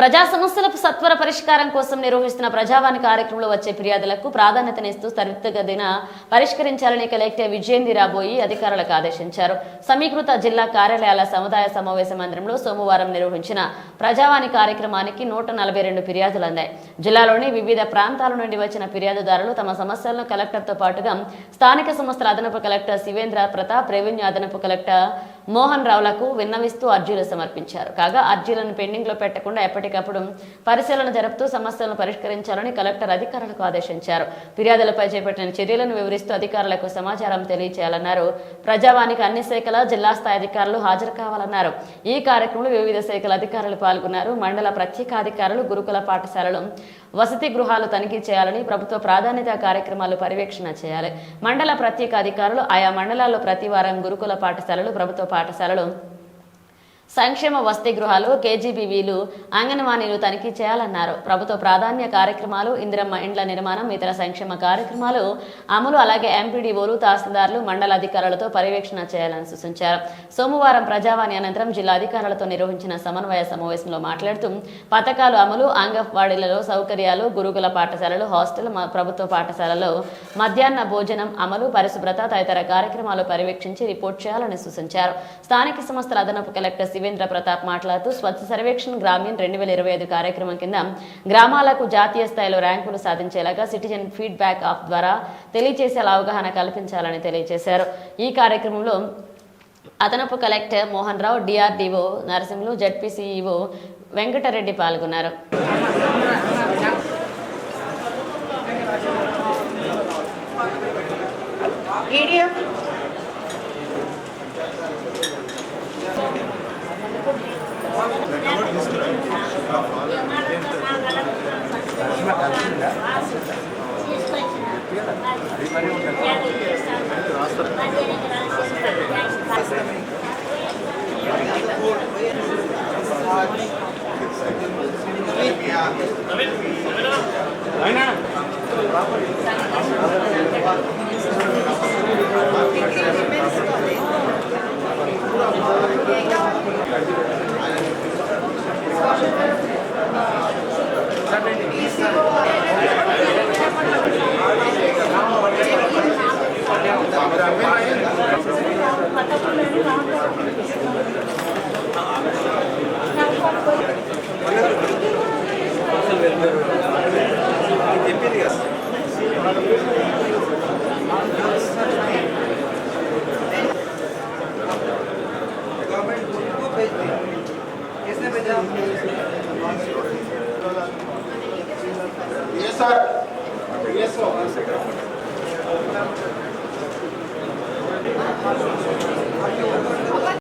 ప్రజా సమస్యలకు సత్వర పరిష్కారం కోసం నిర్వహిస్తున్న ప్రజావాణి కార్యక్రమంలో వచ్చే ఫిర్యాదులకు ప్రాధాన్యతనిస్తూ త్వరితగతిన పరిష్కరించాలని కలెక్టర్ విజయేంది రాబోయి అధికారులకు ఆదేశించారు. సమీకృత జిల్లా కార్యాలయాల సముదాయ సమావేశ మందిరంలో సోమవారం నిర్వహించిన ప్రజావాణి కార్యక్రమానికి నూట నలభై రెండు ఫిర్యాదులు అందాయి. జిల్లాలోని వివిధ ప్రాంతాల నుండి వచ్చిన ఫిర్యాదుదారులు తమ సమస్యలను కలెక్టర్తో పాటుగా స్థానిక సంస్థల అదనపు కలెక్టర్ శివేంద్ర ప్రతాప్ రెవెన్యూ అదనపు కలెక్టర్ మోహన్ రావులకు విన్నవిస్తూ అర్జీలు సమర్పించారు. కాగా అర్జీలను పెండింగ్లో పెట్టకుండా ఎప్పటికప్పుడు పరిశీలన జరుపుతూ సమస్యలను పరిష్కరించాలని కలెక్టర్ అధికారులకు ఆదేశించారు. ఫిర్యాదులపై చేపట్టిన చర్యలను వివరిస్తూ అధికారులకు సమాచారం తెలియచేయాలన్నారు. ప్రజావానికి అన్ని శాఖల జిల్లా స్థాయి అధికారులు హాజరు కావాలన్నారు. ఈ కార్యక్రమంలో వివిధ శాఖల అధికారులు పాల్గొన్నారు. మండల ప్రత్యేక అధికారులు గురుకుల పాఠశాలలు వసతి గృహాలు తనిఖీ చేయాలని ప్రభుత్వ ప్రాధాన్యత కార్యక్రమాలు పర్యవేక్షణ చేయాలి. మండల ప్రత్యేక అధికారులు ఆయా మండలాల్లో ప్రతి వారం గురుకుల పాఠశాలలు ప్రభుత్వ పాఠశాలలు సంక్షేమ వసతి గృహాలు కేజీబీవీలు అంగన్వాణీలు తనిఖీ చేయాలన్నారు. ప్రభుత్వ ప్రాధాన్య కార్యక్రమాలు ఇందిరమ్మ ఇండ్ల నిర్మాణం ఇతర సంక్షేమ కార్యక్రమాలు అమలు అలాగే ఎంపీడీఓలు తహసీల్దార్లు మండల అధికారులతో పర్యవేక్షణ చేయాలని సూచించారు. సోమవారం ప్రజావాణి అనంతరం జిల్లా అధికారులతో నిర్వహించిన సమన్వయ సమావేశంలో మాట్లాడుతూ పథకాలు అమలు అంగన్వాడీలలో సౌకర్యాలు గురుకుల పాఠశాలలు హాస్టల్ ప్రభుత్వ పాఠశాలలో మధ్యాహ్న భోజనం అమలు పరిశుభ్రత తదితర కార్యక్రమాలు పర్యవేక్షించి రిపోర్ట్ చేయాలని సూచించారు. స్థానిక సంస్థల అదనపు కలెక్టర్ శివేంద్ర ప్రతాప్ మాట్లాడుతూ స్వచ్ఛ సర్వేక్షణ్ గ్రామీణ్ రెండు వేల ఇరవై ఐదు కార్యక్రమం కింద గ్రామాలకు జాతీయ స్థాయిలో ర్యాంకులు సాధించేలాగా సిటిజన్ ఫీడ్బ్యాక్ ఆఫ్ ద్వారా తెలియజేసేలా అవగాహన కల్పించాలని తెలియజేశారు ఈ కార్యక్రమంలో అదనపు collector Mohan Rao DRDO Narasimhulu ZP CEO Venkatreddy పాల్గొన్నారు. రాస్తారు. Yes, sir. Yes, sir.